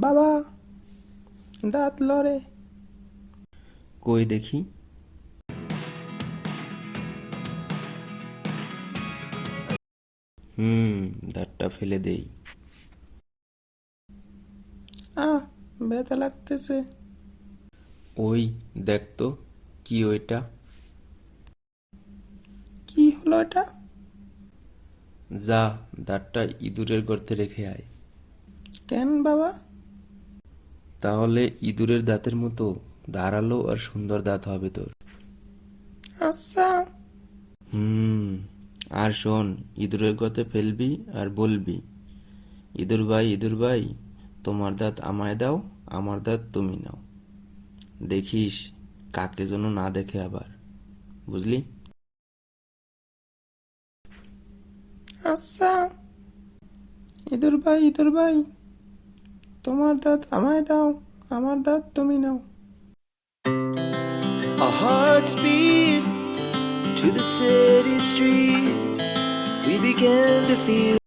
বাবা দাঁত লড়ে। কই দেখি? হুম দাঁতটা ফেলে দেই। আহ ব্যথা লাগতেছে। ওই দেখ তো কি ওইটা? কি হলো এটা? যা দাঁতটা ইঁদুরের গর্তে রেখে আয়। কেন বাবা? তাহলে ইঁদুরের দাঁতের মতো ধারালো আর সুন্দর দাঁত হবে তোর। আচ্ছা। হুম আর শোন ইঁদুরের গর্তে ফেলবি আর বলবি ইঁদুর ভাই ইঁদুর ভাই তোমার দাঁত আমায় দাও আমার দাঁত তুমি নাও। দেখিস কাকে যেন না দেখে আবার বুঝলি? আচ্ছা। ইঁদুর ভাই ইঁদুর ভাই তোমার দাঁত আমায় দাও আমার দাঁত তুমি নাও Our hearts beat to the city streets. We began to feel.